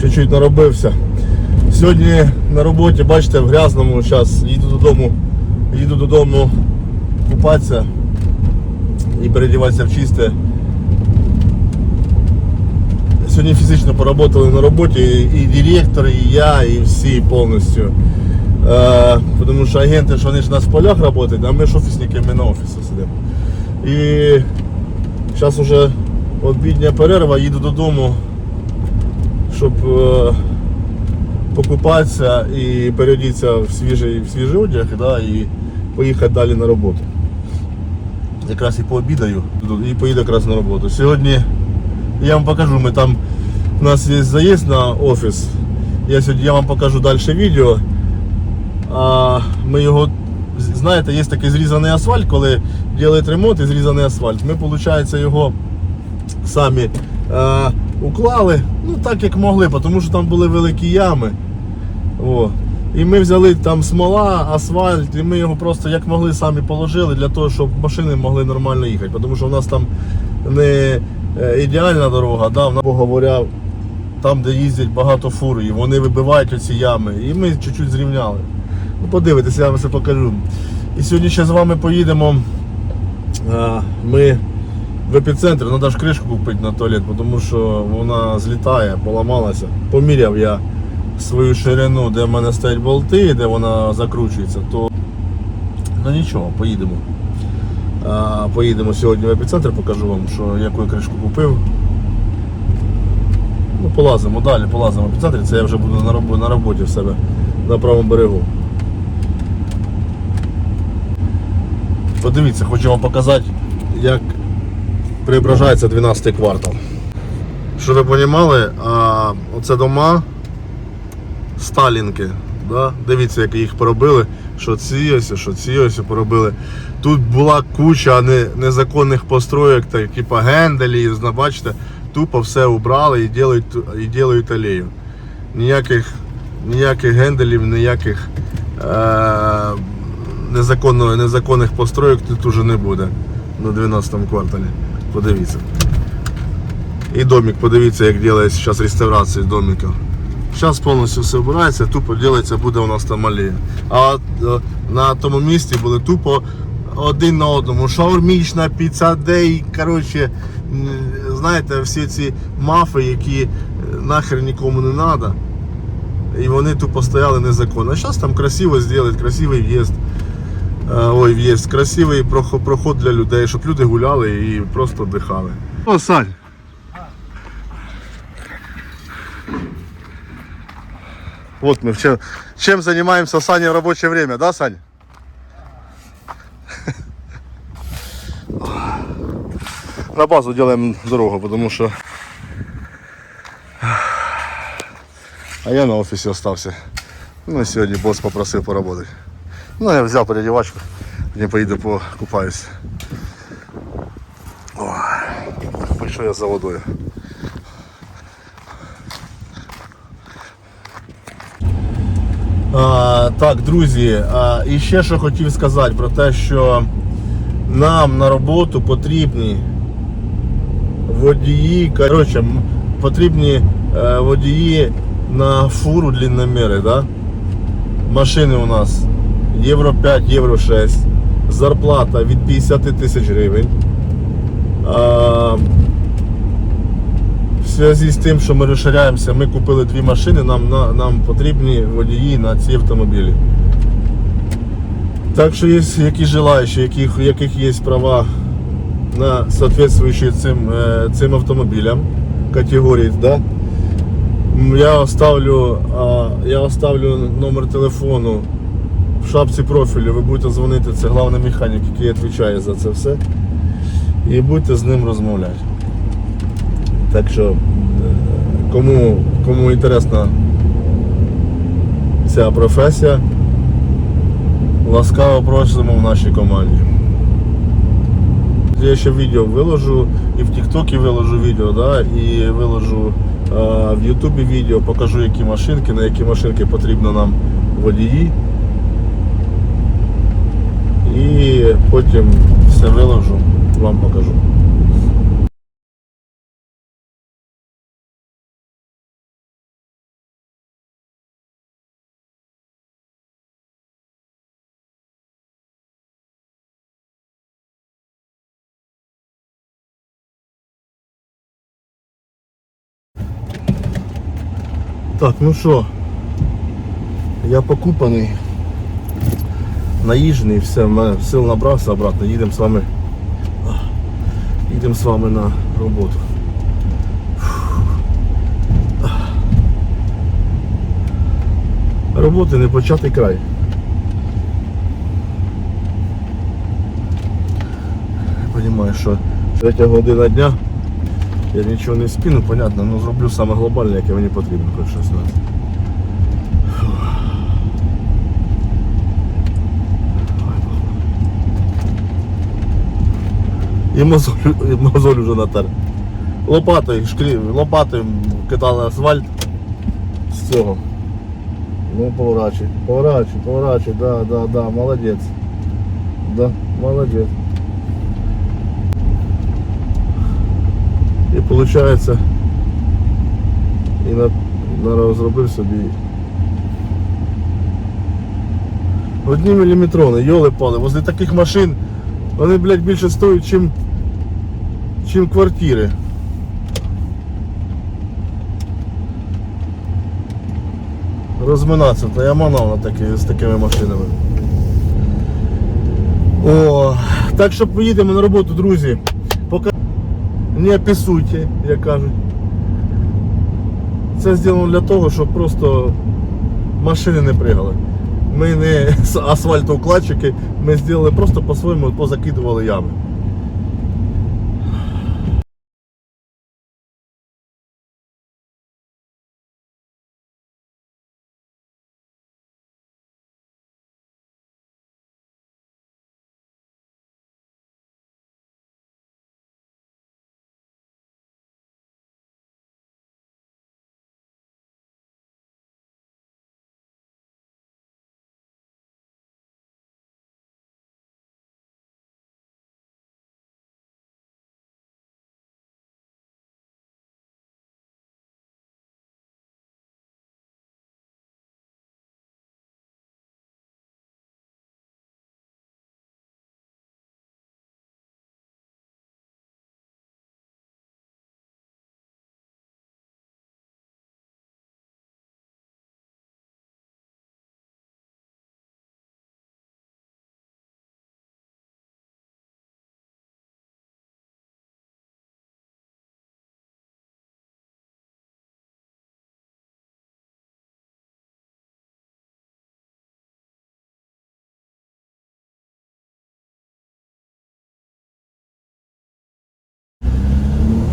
Чуть-чуть наробився. Сьогодні на роботі, бачите, в грязному, зараз їду додому, їду додому купатися і передіватися в чисте. Сьогодні фізично поработали на роботі і директор, і я, і всі повністю. Е, тому що агенти, що вони ж на в полях працюють, а ми ж офісники, ми на офісі сидимо. І зараз вже обідня перерва, їду додому, щоб е, покупатися і переодітися в свіжий, в свіжий одяг да, і поїхати далі на роботу. Якраз і пообідаю і поїду якраз на роботу. Сьогодні я вам покажу, ми там у нас є заїзд на офіс. Я сьогодні я вам покажу далі відео. А, ми його, знаєте, є такий зрізаний асфальт, коли роблять ремонт і зрізаний асфальт. Ми, виходить, його самі е, уклали, ну так як могли, тому що там були великі ями. О. І ми взяли там смола, асфальт, і ми його просто як могли самі положили для того, щоб машини могли нормально їхати. Тому що в нас там не е, ідеальна дорога, да, в говоря, там, де їздять багато фур, і вони вибивають оці ями. І ми чуть-чуть зрівняли. Ну, подивитися, я вам все покажу. І сьогодні ще з вами поїдемо. Ми в епіцентр, треба ж кришку купити на туалет, тому що вона злітає, поламалася. Поміряв я свою ширину, де в мене стоять болти, де вона закручується, то ну нічого, поїдемо. А, Поїдемо сьогодні в епіцентр, покажу вам, що яку я кришку купив. Ну, полазимо далі, полазимо в епіцентрі, це я вже буду на роботі, на роботі в себе на правому берегу. Подивіться, хочу вам показати, як преображається 12 квартал. Щоб ви розуміли, оце дома Сталінки. Да? Дивіться, як їх поробили, що ці ось, що ці ось поробили. Тут була куча незаконних построєк, так, типу бачите, тупо все убрали і ділають, і ділають алею. Ніяких, ніяких генделів, ніяких е- незаконно, незаконних построєк тут уже не буде на 12 кварталі. Подивіться. І домик, подивіться, як робиться зараз реставрація домиків. Зараз повністю все обирається, тупо робиться, буде у нас там алея. А е, на тому місці були тупо один на одному. Шаурмічна, піца дей, коротше, знаєте, всі ці мафи, які е, нахер нікому не треба. І вони тупо стояли незаконно. А зараз там красиво зроблять, красивий в'їзд. Е, Ой, в'їзд, красивий проход, для людей, щоб люди гуляли і просто дихали. О, Сань. Вот мы чем, чем занимаемся Саня в рабочее время, да, Сань? На базу делаем дорогу, потому что... А я на офисе остался. Ну сегодня босс попросил поработать. Ну, я взял переодевачку, не поеду покупаюсь. Ой, пішов я за водою. А, так, друзі, а, і ще що хотів сказати про те, що нам на роботу потрібні водії, коротше, потрібні е, водії на фуру длинноміри, да? Машини у нас Євро 5, Євро 6, зарплата від 50 тисяч гривень. А, в зв'язку з тим, що ми розширяємося, ми купили дві машини, нам, на- нам потрібні водії на ці автомобілі. Так що є які желаючі, яких, яких є права на соответствуючі цим, е, цим автомобілям категорії, да? Я оставлю, я оставлю номер телефону в шапці профілю, ви будете дзвонити, це головний механік, який відповідає за це все. І будете з ним розмовляти. Так що, е, кому, кому інтересна ця професія, ласкаво просимо в нашій команді. Я ще відео виложу і в Тіктокі виложу відео, да, і виложу е, в Ютубі відео, покажу які машинки, на які машинки потрібно нам водії і потім все виложу, вам покажу. Так, ну що, я покупаний наїжений, все, мене сил набрався обратно, їдемо з вами. Їдемо з вами на роботу. Роботи не початий край. Я розумію, що третя година дня я нічого не спіну, понятно, але зроблю саме глобальне, яке мені потрібно, хоч щось І мозоль, і мозоль вже натер. Лопатою, шкрі, лопатою кидали асфальт з цього. Ну, поворачуй, поворачуй, поворачуй, да, да, да, молодець. Да, молодець. І виходить, і на, розробив собі одні міліметрони, йоли пали, возле таких машин вони, блядь, більше стоять, чим, чим квартири. Розминатися, то я манав на такі, з такими машинами. О, так що поїдемо на роботу, друзі. Поки не пісуйте, як кажуть. Це зроблено для того, щоб просто машини не пригали. Ми не асфальтоукладчики, ми зробили просто по-своєму позакидували ями.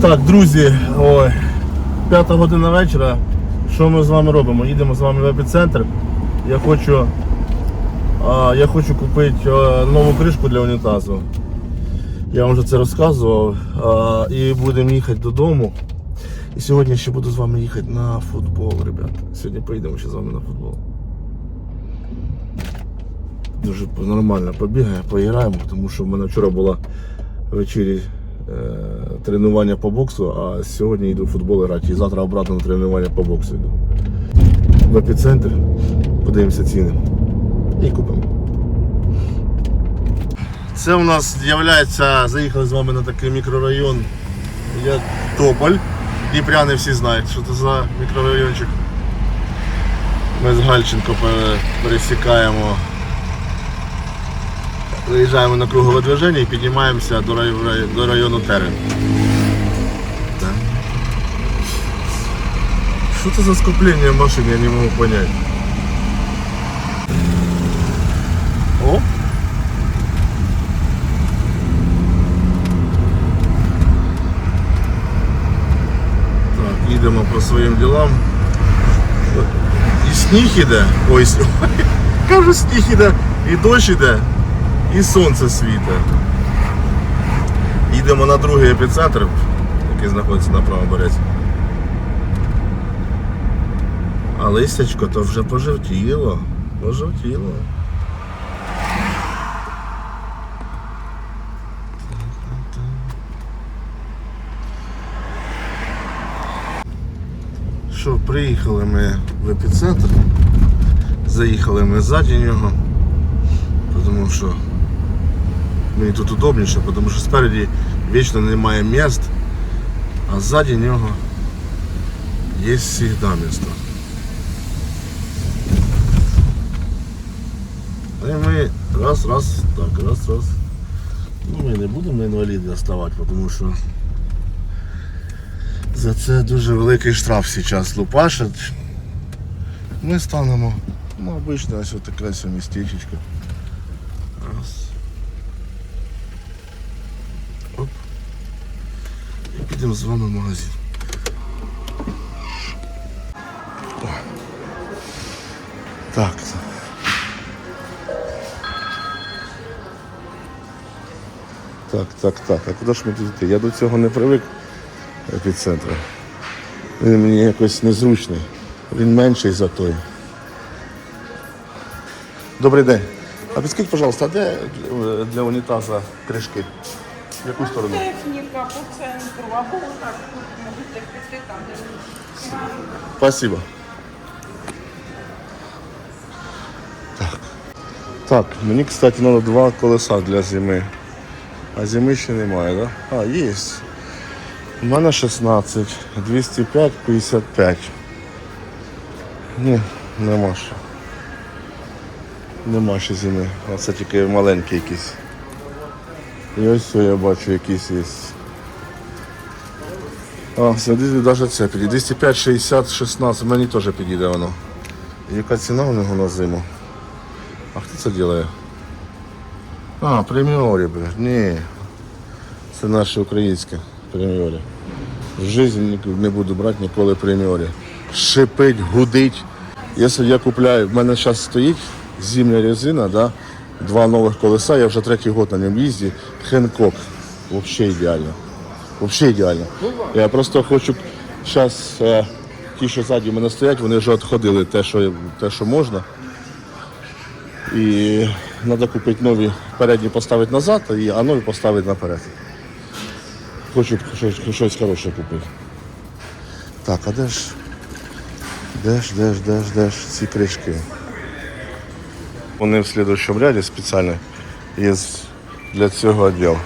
Так, друзі, ой, п'ята година вечора. Що ми з вами робимо? Їдемо з вами в епіцентр. Я хочу, а, я хочу купити а, нову кришку для унітазу. Я вам вже це розказував. А, і будемо їхати додому. І сьогодні ще буду з вами їхати на футбол, ребята. Сьогодні поїдемо ще з вами на футбол. Дуже нормально побігаємо, поіграємо, тому що в мене вчора була ввечері е, тренування по боксу, а сьогодні йду в футбол грати. І завтра обратно на тренування по боксу йду. В епіцентр, подивимося ціни і купимо. Це у нас з'являється, заїхали з вами на такий мікрорайон, як Тополь. Дніпряни всі знають, що це за мікрорайончик. Ми з Гальченко пересікаємо Виїжджаємо на кругове движення і піднімаємося до, рай... до району Терен. Що це за скоплення машин, я не можу зрозуміти. О! Так, їдемо по своїм ділам. І сніг іде. Ой, сніг. Кажу, сніг іде, і дощ іде і сонце світить. Їдемо на другий епіцентр, який знаходиться на правому. А листячко то вже пожовтіло. Пожовтіло. Що, приїхали ми в епіцентр, заїхали ми ззаді нього тому що мені тут удобніше, тому що спереді вічно немає міст, а ззаді нього є завжди місто. І ми раз, раз, так, раз, раз. Ну, Ми не будемо інваліди ставати, тому що за це дуже великий штраф зараз лупашать. Ми станемо ну, обична ось така містечечка. І з вами в магазин. Так. Так, так, так. А куди ж ми тут йти? Я до цього не привик епіцентру. Він мені якось незручний. Він менший за той. Добрий день. А підскажіть, пожалуйста, а де для унітаза кришки? В яку сторону? Техніка по центру, або так тут можете піти там, де Спасибо. Так. Так, мені, кстати, треба два колеса для зими. А зими ще немає, так? Да? А, є. У мене 16, 205, 55. Ні, нема ще. Нема ще зими. А це тільки маленькі якісь. І ось я бачу якісь є. А, смотрите, даже це підійде. 205, 60, 16, мені теж підійде воно. Яка ціна у нього на зиму? А хто це робить? А, преміорі, блядь. Ні. Це наше українське преміорі. В житті не буду брати ніколи преміорі. Шипить, гудить. Якщо я купляю, в мене зараз стоїть зимня резина, да? Два нових колеса, я вже третій год на ньому їздю. Хенкок. Взагалі ідеально. Взагалі ідеально. Я просто хочу зараз ті, що ззаді в мене стоять, вони вже відходили те, що, те, що можна. І треба купити нові передні поставити назад, а нові поставити наперед. Хочу щось, щось хороше купити. Так, а де ж? Де ж, де ж, де ж, де ж ці кришки? Вони в слідчому ряді спеціально є для цього відділ.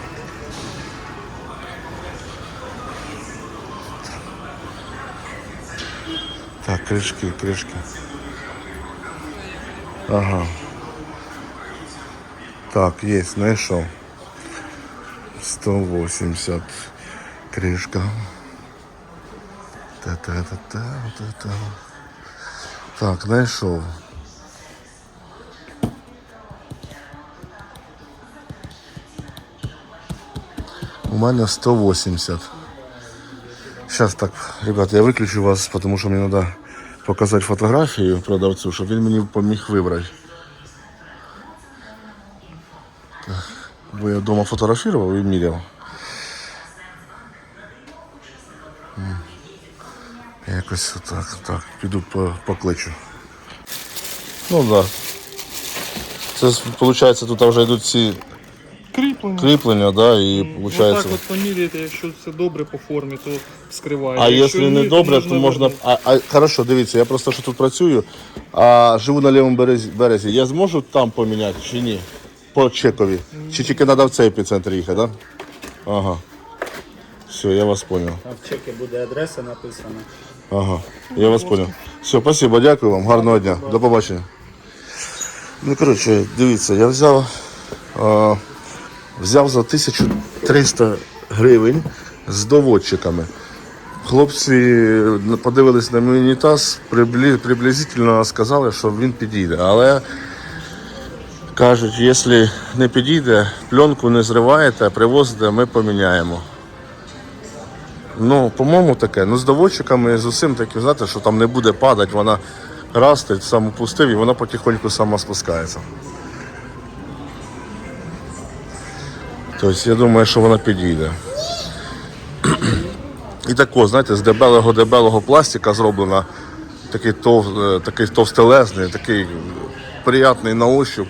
Так, кришки, кришки. Ага. Так, есть, знайшов. 180 кришка. Та-та-та-та-та-та. Так, знайшов. мене 180. Сейчас так, ребята, я выключу вас, потому что мне надо показать фотографию продавцу, чтобы він мені поміг вибрати. Так, Бо я вдома фотографував і міряв. М. Якось так, так, піду по, покличу. Ну так. Да. Це виходить, тут вже йдуть ці Кріплення. кріплення, да, і виходить. Отак от поміряєте, якщо все добре по формі, то скриває. А якщо не ні, добре, то можна. вернути. А, а хорошо, дивіться, я просто що тут працюю, а живу на лівому березі, березі. Я зможу там поміняти чи ні? По чекові. Чи тільки треба в цей епіцентр їхати, так? Да? Ага. Все, я вас понял. Там в чекі буде адреса написана. Ага, я вас понял. Все, спасибо, дякую вам, гарного дня. До побачення. Ну, коротше, дивіться, я взяв, а, взяв за 1300 гривень з доводчиками. Хлопці подивились на мій унітаз, приблизительно сказали, що він підійде. Але кажуть, якщо не підійде, пленку не зриваєте, привозите, ми поміняємо. Ну, по-моєму, таке. Ну, з доводчиками, з усім таким, знаєте, що там не буде падати, вона растить, сам опустив і вона потихоньку сама спускається. Тобто я думаю, що вона підійде. І тако, знаєте, з дебелого дебелого пластика зроблена, такий, тов, е, такий товстелезний, такий приятний на ощуп.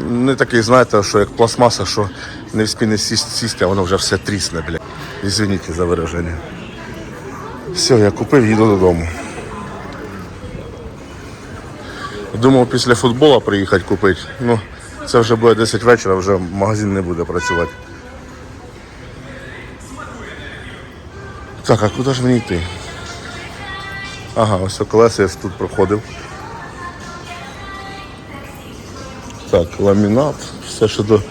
Не такий, знаєте, що як пластмаса, що не вспіне сість, сісти, а воно вже все трісне, бля. Извините за вираження. Все, я купив, їду додому. Думав після футболу приїхати купити. Ну, це вже буде 10 вечора, вже магазин не буде працювати. Так, а куди ж мені йти? Ага, ось колеса я тут проходив. Так, ламінат, все, що до,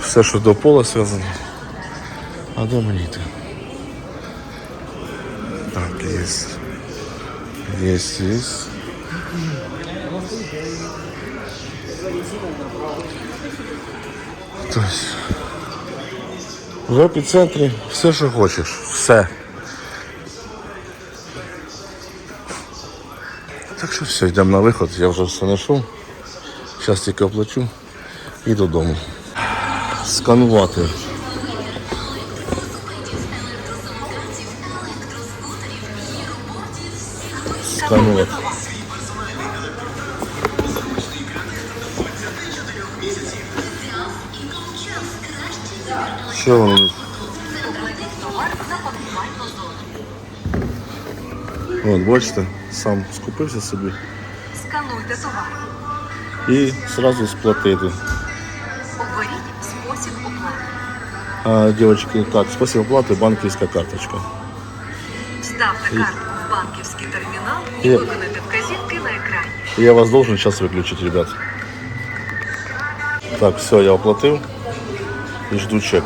все, що до пола зв'язано. А де монети? Так, є. Є, є. Тобто, в епіцентрі все, що хочеш. Все. Так що все, йдемо на виход, я вже все знайшов. Зараз тільки оплачу і додому. Сканувати. Сканувати. Що воно? тут? От, бачите, сам скупився собі Скануйте товар. і одразу сплатити. Оберіть спосіб оплати. А, девочки, так, спасибо оплати, банківська карточка. Вставте картку в банківський термінал і Є. виконайте вказівки на екрані. Я вас должен сейчас выключить, ребят. Так, все, я оплатил. И жду чек.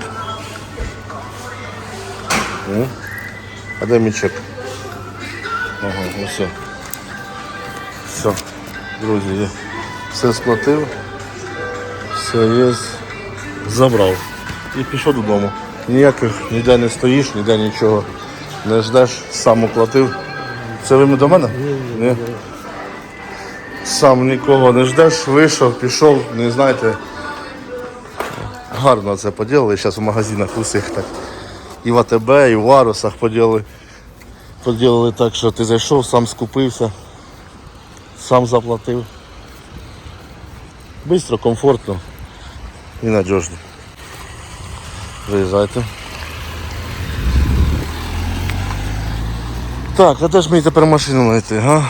А дай мне чек. Ага, ну все. Все, друзі, я все сплатив, все є, забрав. І пішов додому. Ніяких ніде не стоїш, ніде нічого не ждеш, сам оплатив. Це ви до мене? Ні. Сам нікого не ждеш, вийшов, пішов, не знаєте. Гарно це поділили. Зараз в магазинах усіх так. І в АТБ, і в Арусах поділили. Поділили так, що ти зайшов, сам скупився, сам заплатив. Бистро, комфортно і надіжно. Приїжджайте. Так, а де ж мені тепер машину знайти, га?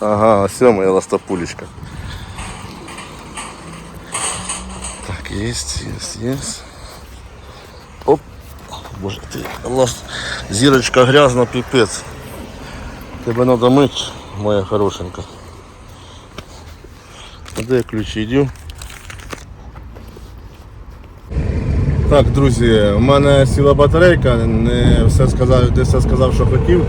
Ага, все, моя ластопулечка. Есть, есть, есть. Оп. Боже ты, ласт... зірочка грязна, пипец. Тебе надо мыть, моя хорошенька. А де ключі йдю? Так, друзі, у мене сіла батарейка, не все сказав, не все сказав, що хотів.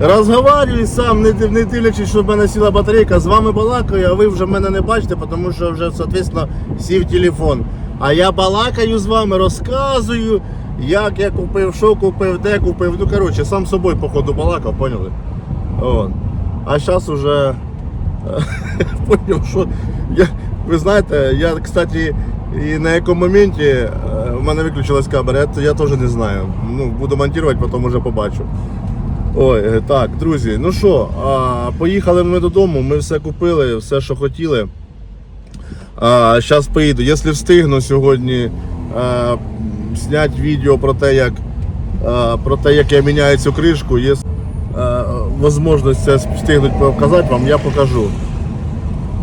Розговорюю сам, не, не дивлячись, що в мене сіла батарейка, з вами балакаю, а ви вже мене не бачите, тому що вже, соответственно, сів телефон. А я балакаю з вами, розказую, як я купив, що купив, де купив. Ну, коротше, сам собою, походу, балакав, поняли? От. А зараз уже поняв, що я, ви знаєте, я, кстати, і на якому моменті е, в мене виключилась камера, я, я теж не знаю. Ну, буду монтувати, потім вже побачу. Ой, е, так, друзі, ну що, поїхали ми додому, ми все купили, все, що хотіли. Зараз поїду. Якщо встигну сьогодні а, зняти відео про те, як, а, про те, як я міняю цю кришку, є а, можливість це встигнути показати вам, я покажу.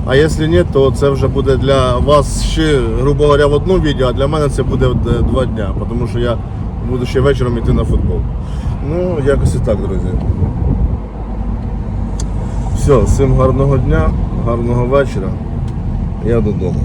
А якщо ні, то це вже буде для вас ще, грубо говоря, в одному відео, а для мене це буде е, два дня, тому що я буду ще вечором йти на футбол. Ну, якось і так, друзі. Все, всім гарного дня, гарного вечора. Я додому.